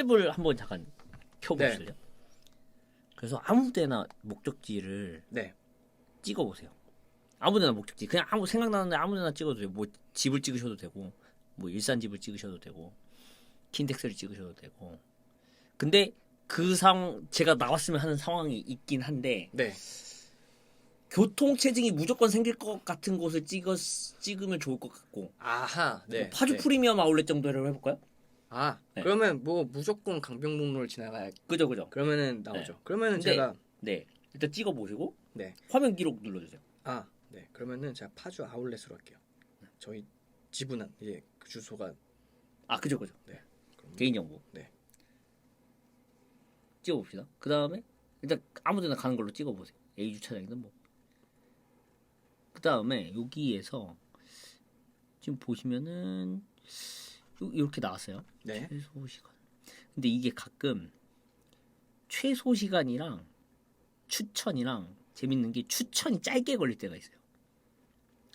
티맵을 한번 잠깐 켜보실래요? 그래서 아무 데나 목적지를 네. 찍어보세요. 아무 데나 목적지 그냥 아무 생각나는데 아무 데나 찍어도 돼요. 뭐 집을 찍으셔도 되고 뭐 일산 집을 찍으셔도 되고 킨텍스를 찍으셔도 되고 근데 그상 제가 나왔으면 하는 상황이 있긴 한데 네. 교통 체증이 무조건 생길 것 같은 곳을 찍어 찍으면 좋을 것 같고 아하. 네. 파주 네. 프리미엄 아울렛 정도로 해볼까요? 아, 네. 그러면 뭐 무조건 강변북로를 지나가야 그죠 그죠. 그러면은 나오죠. 그러면은 근데- 제가 네 일단 찍어 보시고 네. 화면 기록 눌러주세요. 아, 네. 그러면은 제가 파주 아울렛으로 할게요. 저희 지분 한 이제 그 주소가 아 그죠 그죠. 네. 그럼 개인 정보. 네. 찍어 봅시다. 그 다음에 일단 아무데나 가는 걸로 찍어 보세요. A 주차장이든 뭐. 그 다음에 여기에서 지금 보시면은 요- 이렇게 나왔어요. 네. 최소 시간. 근데 이게 가끔 최소 시간이랑 추천이랑 재밌는 게 추천이 짧게 걸릴 때가 있어요.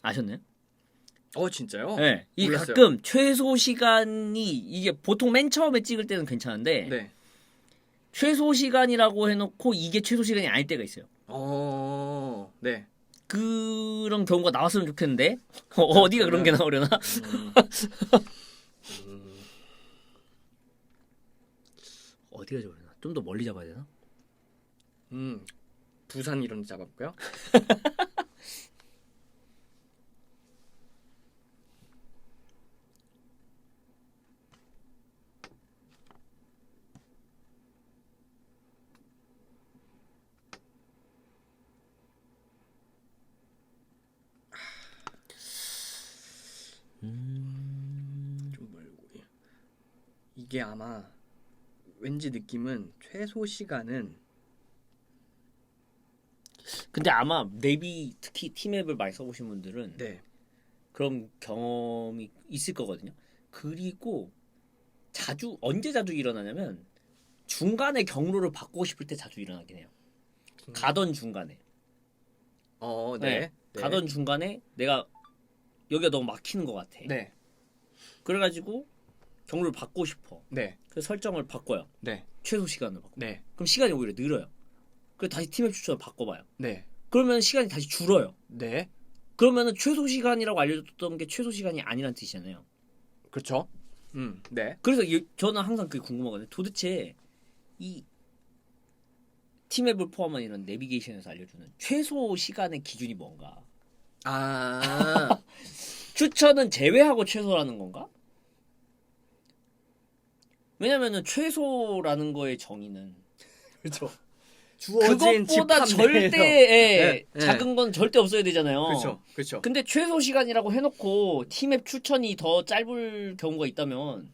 아셨나요? 어, 진짜요? 네. 이. 가끔 최소 시간이 이게 보통 맨 처음에 찍을 때는 괜찮은데 네. 최소 시간이라고 해놓고 이게 최소 시간이 아닐 때가 있어요. 어, 네. 그런 경우가 나왔으면 좋겠는데 어, 어디가 그런 게 나오려나? 음. 음, 어디가 좋으려나? 좀 더 멀리 잡아야 되나? 음. 부산 이런 데. 좀 멀고 예. 이게 아마 왠지 느낌은 최소 시간은 근데 아마 내비 특히 티맵을 많이 써보신 분들은 네 그런 경험이 있을 거거든요. 그리고 자주 언제 자주 일어나냐면 중간에 경로를 바꾸고 싶을 때 자주 일어나긴 해요. 가던 중간에 어, 네. 네. 네. 가던 중간에 내가 여기가 너무 막히는 것 같아. 네. 그래가지고 경로를 바꾸고 싶어. 네. 그래서 설정을 바꿔요. 네. 최소 시간을 바꿔. 네. 그럼 시간이 오히려 늘어요. 그래서 다시 티맵 추천을 바꿔봐요. 네. 그러면 시간이 다시 줄어요. 네. 그러면은 최소 시간이라고 알려줬던 게 최소 시간이 아니란 뜻이잖아요. 그렇죠. 음. 네. 그래서 이- 저는 항상 그게 궁금하거든요. 도대체 이 티맵을 포함한 이런 내비게이션에서 알려주는 최소 시간의 기준이 뭔가? 아. 추천은 제외하고 최소라는 건가? 왜냐면은 최소라는 거의 정의는 그렇죠. 주어진 그것보다. 절대에 네, 네. 작은 건 절대 없어야 되잖아요. 그렇죠. 그렇죠. 근데 최소 시간이라고 해놓고 티맵 추천이 더 짧을 경우가 있다면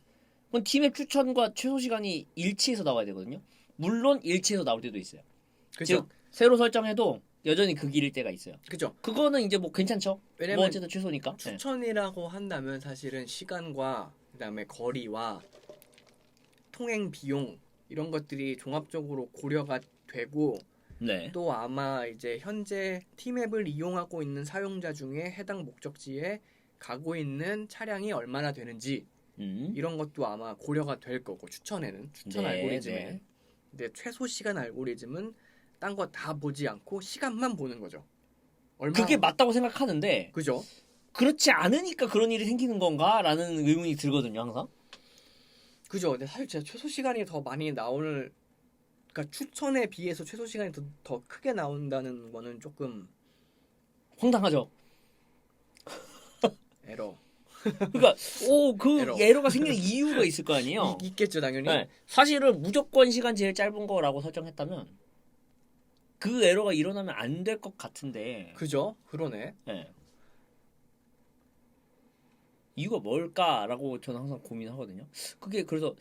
그건 티맵 추천과 최소 시간이 일치해서 나와야 되거든요. 물론 일치해서 나올 때도 있어요. 그렇죠. 즉 새로 설정해도 여전히 그 길일 때가 있어요. 그렇죠. 그거는 이제 뭐 괜찮죠. 뭐 왜냐면 어쨌든 최소니까. 네. 추천이라고 한다면 사실은 시간과 그다음에 거리와 통행 비용 이런 것들이 종합적으로 고려가 되고 네. 또 아마 이제 현재 티맵을 이용하고 있는 사용자 중에 해당 목적지에 가고 있는 차량이 얼마나 되는지 음. 이런 것도 아마 고려가 될 거고 추천에는 추천 네, 알고리즘에는 네. 근데 최소 시간 알고리즘은 딴 거 다 보지 않고 시간만 보는 거죠. 얼마 그게 맞다고 생각하는데 그죠? 그렇지 않으니까 그런 일이 생기는 건가라는 의문이 들거든요, 항상. 그죠. 근데 사실 진짜 최소 시간이 더 많이 나올 그러니까 추천에 비해서 최소 시간이 더, 더 크게 나온다는 거는 조금 황당하죠. 에러 그러니까 오그 에러. 에러가 생기는 이유가 있을 거 아니에요. 이- 있겠죠 당연히. 네. 사실은 무조건 시간 제일 짧은 거라고 설정했다면 그 에러가 일어나면 안 될 것 같은데 그죠? 그러네. 네. 이유가 뭘까라고 저는 항상 고민하거든요. 그게 그래서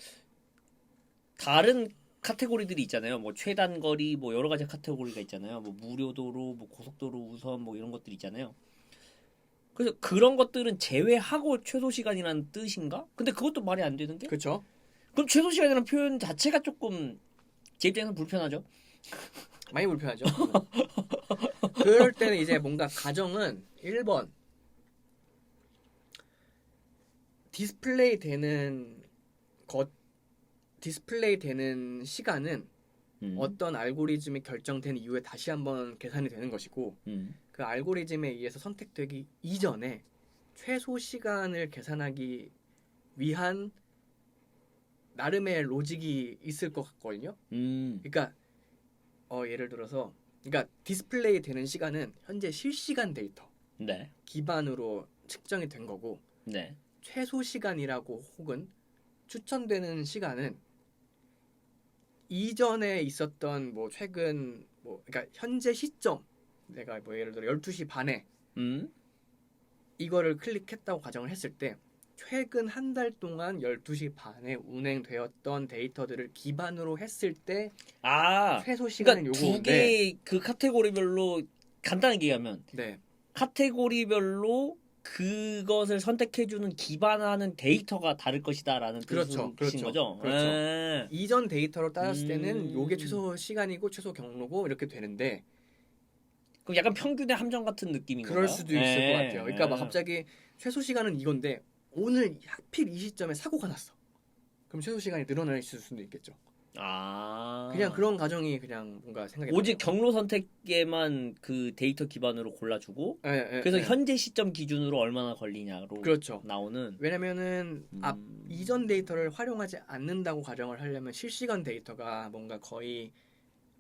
다른 카테고리들이 있잖아요. 뭐 최단 거리 뭐 여러 가지 카테고리가 있잖아요. 뭐 무료도로, 뭐 고속도로 우선 뭐 이런 것들 있잖아요. 그래서 그런 것들은 제외하고 최소 시간이라는 뜻인가? 근데 그것도 말이 안 되는 게 그렇죠. 그럼 최소 시간이라는 표현 자체가 조금 제 입장에서 불편하죠. 많이 불편하죠. 그럴 때는 이제 뭔가 가정은 1번 디스플레이 되는 디스플레이 되는 시간은 음. 어떤 알고리즘이 결정된 이후에 다시 한번 계산이 되는 것이고 음. 그 알고리즘에 의해서 선택되기 이전에 최소 시간을 계산하기 위한 나름의 로직이 있을 것 같거든요. 음. 그러니까 어, 예를 들어서 그러니까 디스플레이 되는 시간은 현재 실시간 데이터 네. 기반으로 측정이 된 거고 네. 최소 시간이라고 혹은 추천되는 시간은 이전에 있었던 뭐 최근 뭐 그러니까 현재 시점 내가 뭐 예를 들어 12시 반에 음. 이거를 클릭했다고 가정을 했을 때 최근 한 달 동안 12시 반에 운행되었던 데이터들을 기반으로 했을 때 아. 최소 시간은 그러니까 두 요거인데 개의 그 카테고리별로 간단하게 얘기하면 네. 카테고리별로 그것을 선택해주는 기반하는 데이터가 다를 것이다라는 그렇죠, 뜻인 그렇죠, 거죠. 그렇죠. 에. 이전 데이터로 따졌을 때는 음. 요게 최소 시간이고 최소 경로고 이렇게 되는데 그럼 약간 평균의 함정 같은 느낌인 그럴 건가요? 수도 있을 에. 것 같아요. 그러니까 막 에. 갑자기 최소 시간은 이건데 오늘 하필 이 시점에 사고가 났어. 그럼 최소 시간이 있을 수도 있겠죠. 아. 그냥 그런 가정이 그냥 뭔가 생각이 오직. 경로 선택에만 그 데이터 기반으로 골라주고 예, 예, 그래서 예. 현재 시점 기준으로 얼마나 걸리냐로 그렇죠. 나오는 왜냐면은 음. 앞 이전 데이터를 활용하지 않는다고 가정을 하려면 실시간 데이터가 뭔가 거의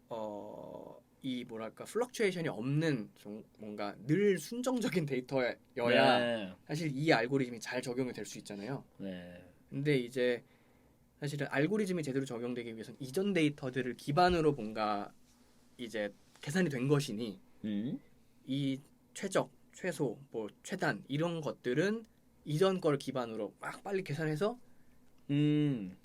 어 이 뭐랄까 플럭츄에이션이 없는 좀 뭔가 늘 순정적인 데이터여야 네. 사실 이 알고리즘이 잘 적용이 될 수 있잖아요. 네. 근데 이제 사실은 알고리즘이 제대로 적용되기 위해서는 이전 데이터들을 기반으로 뭔가 이제 계산이 된 것이니 음. 이 최적, 최소, 뭐 최단 이런 것들은 이전 걸 기반으로 막 빨리 계산해서 음.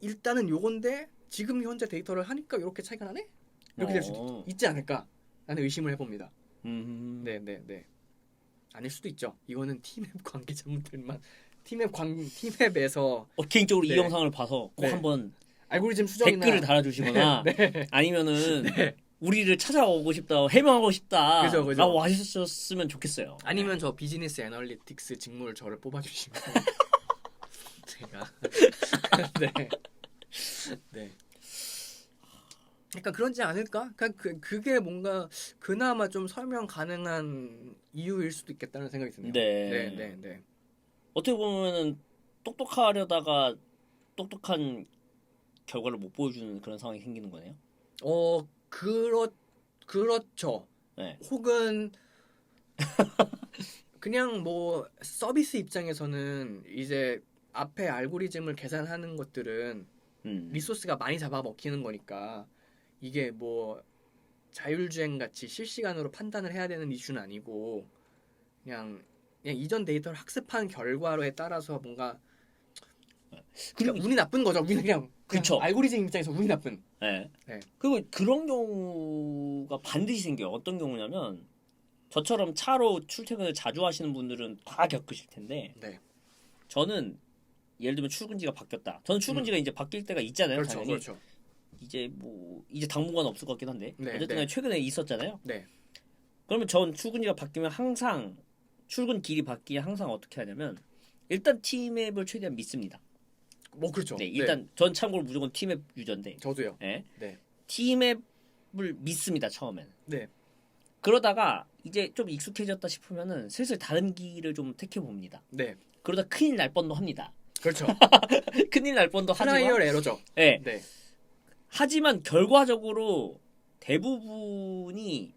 일단은 요건데 지금 현재 데이터를 하니까 이렇게 차이가 나네? 이렇게 될 수도 어. 있, 지 않을까? 라는 의심을 해봅니다. 음. 네, 네, 네. 아닐 수도 있죠. 이거는 티맵 관계자분들만 티맵 관 티맵에서 어, 개인적으로 네. 이 영상을 봐서 꼭 네. 한번 알고리즘 수정이나 댓글을 달아주시거나 네. 아니면은 네. 우리를 찾아오고 싶다, 해명하고 싶다, 그죠, 그죠. 라고 하셨으면 좋겠어요. 아니면 저 비즈니스 애널리틱스 직무를 저를 뽑아주시면 제가 네. 네. 약간 그런지 않을까? 그러니까 그 그게 뭔가 그나마 좀 설명 가능한 이유일 수도 있겠다는 생각이 드네요. 네. 네, 네, 네. 어떻게 보면은 똑똑하려다가 똑똑한 결과를 못 보여주는 그런 상황이 생기는 거네요. 어, 그렇 그렇죠. 네. 혹은 그냥 뭐 서비스 입장에서는 이제 앞에 알고리즘을 계산하는 것들은 음. 리소스가 많이 잡아먹히는 거니까 이게 뭐 자율주행 같이 실시간으로 판단을 해야 되는 이슈는 아니고 그냥 그냥 이전 데이터를 학습한 결과로에 따라서 뭔가 그리고 그러니까 운이 나쁜 거죠. 운이 그냥, 그냥 그쵸. 알고리즘 입장에서 운이 나쁜. 네. 네. 그리고 그런 경우가 반드시 생겨요. 어떤 경우냐면 저처럼 차로 출퇴근을 자주 하시는 분들은 다 겪으실 텐데 네. 저는 예를 들면 출근지가 바뀌었다. 저는 출근지가 이제 바뀔 때가 있잖아요. 음. 그렇죠. 당연히 그렇죠. 이제 뭐 이제 당분간 없을 것 같긴 한데 네, 어쨌든 네. 최근에 있었잖아요. 네. 그러면 전 출근지가 바뀌면 항상 출근 길이 바뀌면 항상 어떻게 하냐면 일단 티맵을 최대한 믿습니다. 뭐 그렇죠. 네, 일단 전 참고로 무조건 티맵 유저인데 저도요. 예. 네. 티맵을 믿습니다 처음엔. 네. 그러다가 이제 좀 익숙해졌다 싶으면은 슬슬 다른 길을 좀 택해 봅니다. 네. 그러다 큰일 날 뻔도 합니다. 그렇죠. 큰일 날 뻔도 하지만, 트라이얼 에러죠. 예. 네. 하지만 결과적으로 대부분이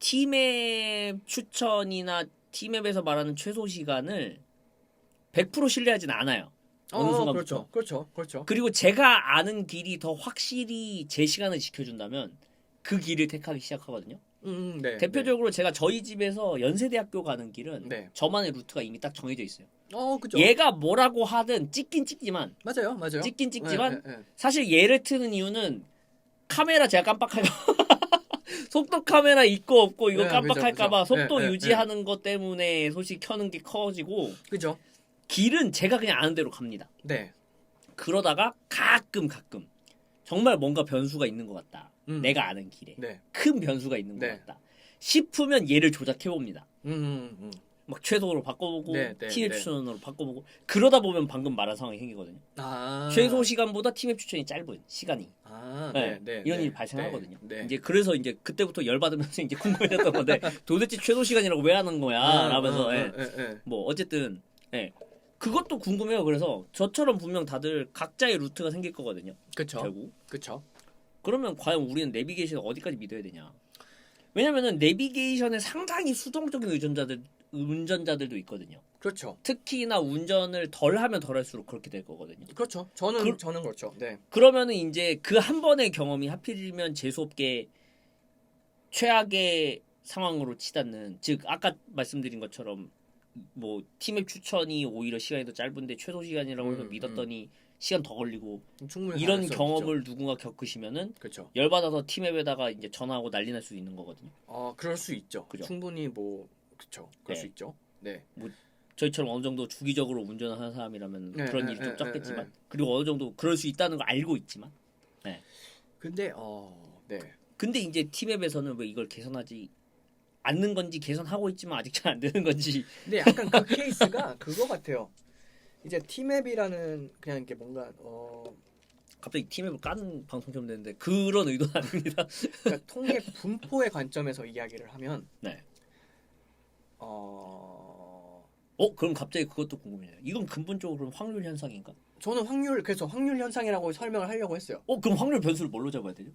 티맵 추천이나 티맵에서 말하는 최소 시간을 100% 신뢰하진 않아요. 어느 어, 순간부터. 그렇죠. 그렇죠. 그렇죠. 그리고 제가 아는 길이 더 확실히 제 시간을 지켜준다면 그 길을 택하기 시작하거든요. 음, 네. 대표적으로 제가 저희 집에서 연세대학교 가는 길은 네. 저만의 루트가 이미 딱 정해져 있어요. 네. 어, 그죠. 얘가 뭐라고 하든 찍긴 찍지만 맞아요. 맞아요. 찍긴 찍지만 네, 네, 네. 사실 얘를 트는 이유는 카메라 제가 깜빡할까 속도 카메라 있고 없고 이거 네, 깜빡할까봐 그죠, 그죠. 속도 네, 네, 유지하는 것 때문에 솔직히 켜는 게 커지고 그죠. 길은 제가 그냥 아는 대로 갑니다. 네. 그러다가 가끔 가끔 정말 뭔가 변수가 있는 것 같다. 음. 내가 아는 길에 네. 큰 변수가 있는 것 네. 같다. 싶으면 얘를 조작해 봅니다. 음, 음, 음. 막 최소로 바꿔보고 네, 네, 팀앱 네. 추천으로 바꿔보고 그러다 보면 방금 말한 상황이 생기거든요. 아. 최소 시간보다 팀앱 추천이 짧은 시간이 아, 네, 네, 네, 이런 네, 일이 발생하거든요. 네, 네. 이제 그래서 이제 그때부터 열받으면서 이제 궁금해졌던 건데 도대체 최소 시간이라고 왜 하는 거야? 아, 라면서 아, 예. 아, 예, 예. 뭐 어쨌든 예. 그것도 궁금해요. 그래서 저처럼 분명 다들 각자의 루트가 생길 거거든요. 그쵸. 결국 그쵸. 그러면 과연 우리는 내비게이션 어디까지 믿어야 되냐? 왜냐면은 내비게이션에 상당히 수동적인 운전자들 운전자들도 있거든요. 그렇죠. 특히나 운전을 덜 하면 덜 할수록 그렇게 될 거거든요. 그렇죠. 저는 그- 저는 그렇죠. 네. 그러면은 이제 그 한 번의 경험이 하필이면 재수 없게 최악의 상황으로 치닫는 즉 아까 말씀드린 것처럼 뭐 팀앱 추천이 오히려 시간이 더 짧은데 최소 시간이라고 해서 음, 믿었더니 시간 더 걸리고 이런 경험을 누군가 겪으시면은 있죠. 그렇죠. 열받아서 팀앱에다가 이제 전화하고 난리 날 수도 있는 거거든요. 어, 그럴 수 있죠. 그죠. 충분히 뭐 그렇죠. 그럴 네. 수 있죠. 네. 저희처럼 어느 정도 주기적으로 운전을 하는 사람이라면 네, 그런 네, 일이 좀 네, 적겠지만 네, 그리고 어느 정도 그럴 수 있다는 걸 알고 있지만 근데 어, 네. 근데 이제 팀앱에서는 왜 이걸 개선하지 않는 건지 개선하고 있지만 아직 잘 안 되는 건지 근데 약간 그 케이스가 그거 같아요. 이제 팀앱이라는 그냥 이렇게 뭔가 어 갑자기 팀앱을 까는 방송처럼 되는데 그런 의도는 아닙니다. 그러니까 통계 분포의 관점에서 이야기를 하면 네. 어 어 그럼 갑자기 그것도 궁금해요. 이건 근본적으로 확률 현상인가? 저는 확률 그래서 확률 현상이라고 설명을 하려고 했어요. 어 그럼 확률 변수를 뭘로 잡아야 되죠?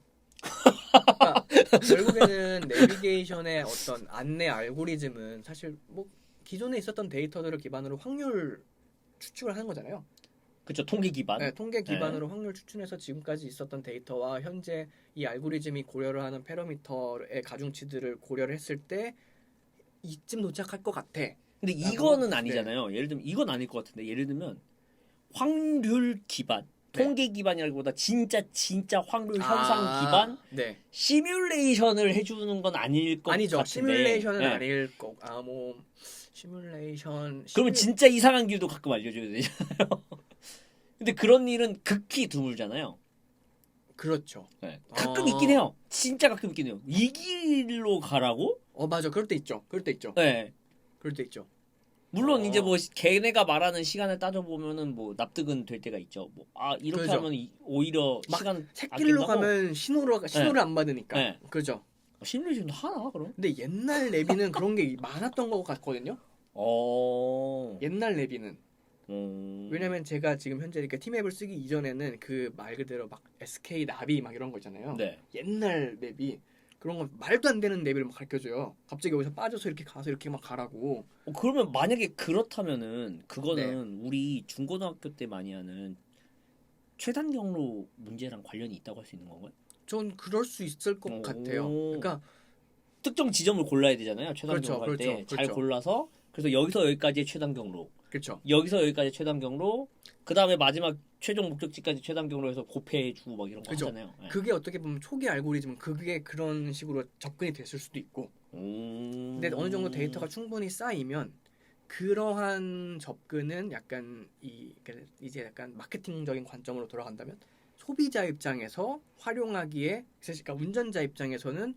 결국에는 내비게이션의 어떤 안내 알고리즘은 사실 뭐 기존에 있었던 데이터들을 기반으로 확률 추측을 하는 거잖아요. 그렇죠 통계 기반. 네, 통계 기반으로 확률 추측해서 지금까지 있었던 데이터와 현재 이 알고리즘이 고려를 하는 패러미터의 가중치들을 고려를 했을 때 이쯤 도착할 것 같아. 근데 아, 이거는 뭐, 아니잖아요. 예를 들면 이건 아닐 것 같은데 예를 들면 확률 기반, 네. 통계 기반이라기보다 진짜 진짜 확률 현상 아, 기반 네. 시뮬레이션을 해주는 건 아닐 것 아니죠. 같은데. 시뮬레이션은 네. 아닐 거. 아뭐 시뮬레이션. 그러면 시뮬- 진짜 이상한 길도 가끔 알려줘야 되잖아요. 근데 그런 일은 극히 드물잖아요. 그렇죠. 네. 가끔 어. 있긴 해요. 진짜 가끔 있긴 해요. 이 길로 가라고? 어 맞아. 그럴 때 있죠. 그럴 때 있죠. 네. 그럴 때 있죠. 물론 어. 이제 뭐 걔네가 말하는 시간을 따져 보면은 뭐 납득은 될 때가 있죠. 뭐 아 이렇게 그죠. 하면 이- 오히려 막 시간 새길로 아낀다고? 가면 신호를 신호를 안 받으니까. 네. 그죠. 시뮬레이션도 하나 그럼? 근데 옛날 내비는 그런 게 많았던 것 같거든요. 어. 옛날 내비는 음. 왜냐면 제가 지금 현재 이렇게 팀앱을 쓰기 이전에는 그 말 그대로 막 SK 나비 막 이런 거 있잖아요. 네. 옛날 맵이 그런 거 말도 안 되는 맵을 막 가르쳐줘요. 갑자기 여기서 빠져서 이렇게 가서 이렇게 막 가라고. 어, 그러면 만약에 그렇다면은 그거는 네. 우리 중고등학교 때 많이 하는 최단 경로 문제랑 관련이 있다고 할 수 있는 건가요? 전 그럴 수 있을 것 오. 같아요. 그러니까 특정 지점을 골라야 되잖아요. 최단 그렇죠, 경로 할때 그렇죠, 잘 그렇죠. 골라서 그래서 여기서 여기까지의 최단 경로, 그렇죠. 여기서 여기까지 최단 경로, 그 다음에 마지막 최종 목적지까지 최단 경로에서 곱해주고 막 이런 거 그죠. 하잖아요. 네. 그게 어떻게 보면 초기 알고리즘은 그게 그런 식으로 접근이 됐을 수도 있고. 음... 근데 어느 정도 데이터가 충분히 쌓이면 그러한 접근은 약간 이 그러니까 이제 약간 마케팅적인 관점으로 돌아간다면 소비자 입장에서 활용하기에 그러니까 운전자 입장에서는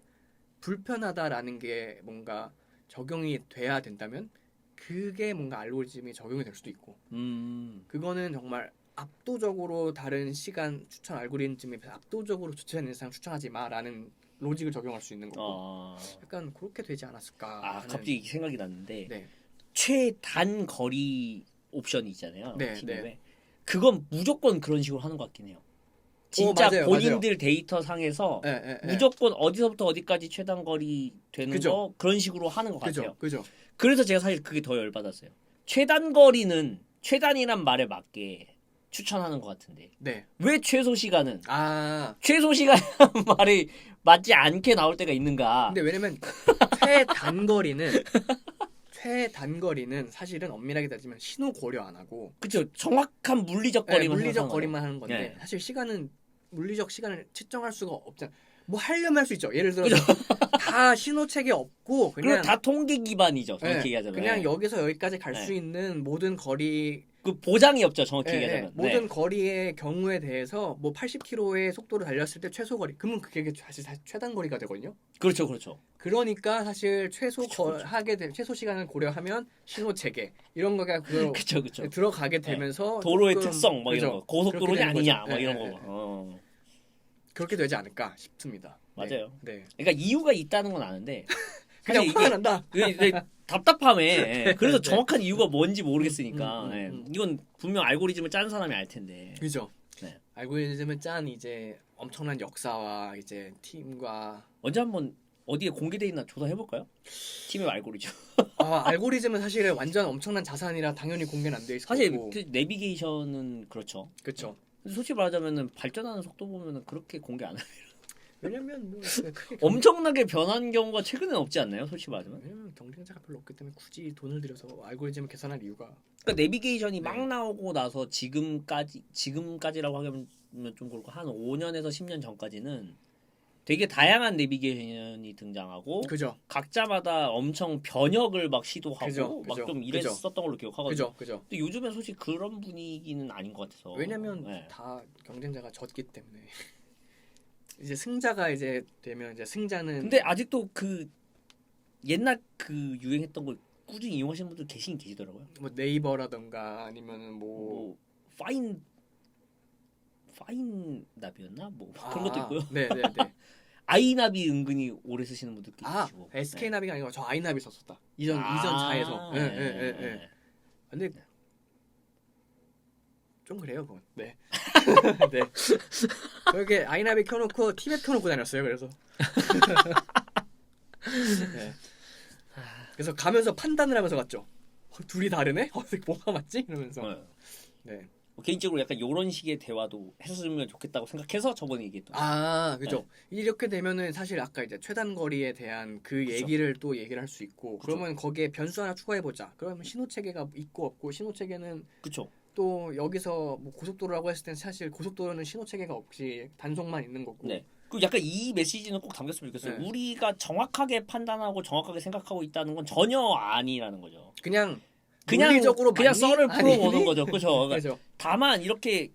불편하다라는 게 뭔가 적용이 돼야 된다면 그게 뭔가 알고리즘이 적용이 될 수도 있고 음... 그거는 정말 압도적으로 다른 시간 추천 알고리즘에 비해서 압도적으로 추천하는 이상 추천하지 마라는 로직을 적용할 수 있는 거고 아... 약간 그렇게 되지 않았을까 아 하는- 갑자기 생각이 났는데 네. 최단 거리 옵션이 있잖아요. 네. 네. 그건 무조건 그런 식으로 하는 것 같긴 해요. 진짜 맞아요, 본인들 데이터 상에서 예, 예, 예. 무조건 어디서부터 어디까지 최단 거리 되는 그죠. 거 그런 식으로 하는 것 그죠, 같아요. 그죠. 그래서 제가 사실 그게 더 열받았어요. 최단 거리는 최단이란 말에 맞게 추천하는 것 같은데 네. 왜 최소 시간은 아, 최소 시간이라는 말이 맞지 않게 나올 때가 있는가? 근데 왜냐면 최단거리는 최단거리는 사실은 엄밀하게 따지면 신호 고려 안 하고 그쵸 정확한 물리적 네, 거리만 물리적 생각하는 거리만 하는 건데 네. 사실 시간은 물리적 시간을 측정할 수가 없잖아. 뭐 하려면 할 수 있죠. 예를 들어서 다 신호책이 없고 그리고 그냥 다 통계 기반이죠. 네, 정확히 얘기하자면. 그냥 여기서 여기까지 갈 네. 수 있는 모든 거리 그 보장이 없죠 정확히 예, 예. 얘기하자면. 모든 네. 거리의 경우에 대해서 뭐 80km의 속도로 달렸을 때 최소 거리 그러면 그게 다시 최단 거리가 되거든요. 그렇죠, 그렇죠. 그러니까 사실 최소 그쵸, 거, 그쵸. 하게 되, 최소 시간을 고려하면 신호 체계 이런 거가 그걸 그렇죠, 그렇죠. 들어가게 되면서 도로의 조금, 특성 막 그죠? 이런 거 고속도로냐 그렇게 되는 아니냐 거죠. 막 예, 이런 예, 거. 예. 막. 어. 그렇게 되지 않을까 싶습니다. 네. 맞아요. 네. 그러니까 이유가 있다는 건 아는데 그냥 화가 난다. 이게 답답함에 예, 그래서 네. 정확한 이유가 뭔지 모르겠으니까 음, 음, 음, 예, 음. 이건 분명 알고리즘을 짠 사람이 알 텐데 그죠? 네. 알고리즘은 짠 이제 엄청난 역사와 이제 팀과 언제 한번 어디에 공개돼 있나 조사해 볼까요? 팀의 알고리즘. 아, 알고리즘은 사실 완전 엄청난 자산이라 당연히 공개는 안 돼 있을 사실. 그 내비게이션은 그렇죠. 그렇죠. 근데 솔직히 말하자면은 발전하는 속도 보면은 그렇게 공개 안 해요. 왜냐면 뭐 크게 경- 엄청나게 변한 경우가 최근에 없지 않나요? 솔직히 말하자면. 왜냐면 경쟁자가 별로 없기 때문에 굳이 돈을 들여서 알고리즘을 계산할 이유가 그러니까 내비게이션이 네. 막 나오고 나서 지금까지 지금까지라고 하면 좀 그렇고 한 5년에서 10년 전까지는 되게 다양한 내비게이션이 등장하고 그죠, 각자마다 엄청 변혁을 막 시도하고 그죠, 막 그죠, 좀 그죠. 이랬었던 걸로 기억하거든요. 그죠, 그죠. 근데 요즘엔 솔직히 그런 분위기는 아닌 것 같아서. 왜냐면 네. 다 경쟁자가 졌기 때문에 이제 승자가 이제 되면 이제 승자는 근데 아직도 그 옛날 그 유행했던 걸 꾸준히 이용하시는 분들 계신 계시더라고요. 뭐 네이버라던가 아니면은 뭐 뭐 파인 파인 나비였나 뭐 그런 것도 아, 있고요. 네, 네, 네. 아이나비 은근히 오래 쓰시는 분들 아, 계시고. SK 나비가 아니고 저 아이나비 썼었다. 이전 아, 이전 차에서. 예, 네, 예, 예, 네, 예. 네. 근데 좀 그래요, 그건. 네. 네. 그렇게 아이나비 켜놓고 티벳 켜놓고 다녔어요. 그래서. 네. 그래서 가면서 판단을 하면서 갔죠. 어, 둘이 다르네? 어, 뭐가 맞지? 이러면서. 네. 네. 뭐 개인적으로 약간 이런 식의 대화도 했으면 좋겠다고 생각해서 저번에 얘기했던. 아, 그죠. 이렇게 되면은 사실 아까 이제 최단 거리에 대한 그 그쵸. 얘기를 또 얘기를 할 수 있고, 그쵸. 그러면 거기에 변수 하나 추가해 보자. 그러면 신호 체계가 있고 없고 신호 체계는 그쵸. 또 여기서 뭐 고속도로라고 했을 땐 사실 고속도로는 신호 체계가 없이 단속만 있는 거고. 네. 그 약간 이 메시지는 꼭 담겼으면 좋겠어요. 네. 우리가 정확하게 판단하고 정확하게 생각하고 있다는 건 전혀 아니라는 거죠. 그냥 그냥 논리적으로 그냥 맞니? 썰을 풀어보는 아니니? 거죠. 그렇죠. 그러니까 그죠. 다만 이렇게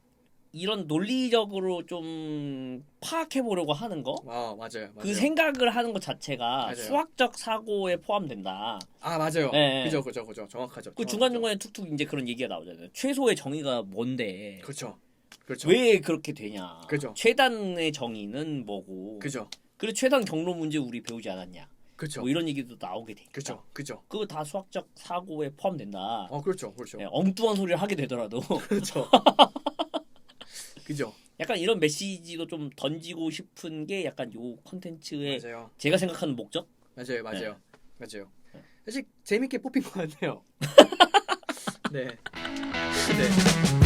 이런 논리적으로 좀 파악해 보려고 하는 거. 아 맞아요. 맞아요. 그 생각을 하는 것 자체가 맞아요. 수학적 사고에 포함된다. 아 맞아요. 네. 그죠 그죠 그죠 정확하죠. 그 정확하죠. 중간 중간에 툭툭 이제 그런 얘기가 나오잖아요. 최소의 정의가 뭔데? 그렇죠. 그렇죠. 왜 그렇게 되냐? 그죠. 최단의 정의는 뭐고? 그죠. 그리고 최단 경로 문제 우리 배우지 않았냐? 그죠. 뭐 이런 얘기도 나오게 되니까. 그죠. 그죠. 그거 다 수학적 사고에 포함된다. 어 그렇죠. 그렇죠. 예, 엉뚱한 소리를 하게 되더라도 그렇죠. 그죠. 약간 이런 메시지도 좀 던지고 싶은 게 약간 요 컨텐츠의 맞아요. 제가 생각하는 목적? 맞아요. 맞아요. 맞아요. 네. 사실 재밌게 뽑힌 것 같아요. 네. 네.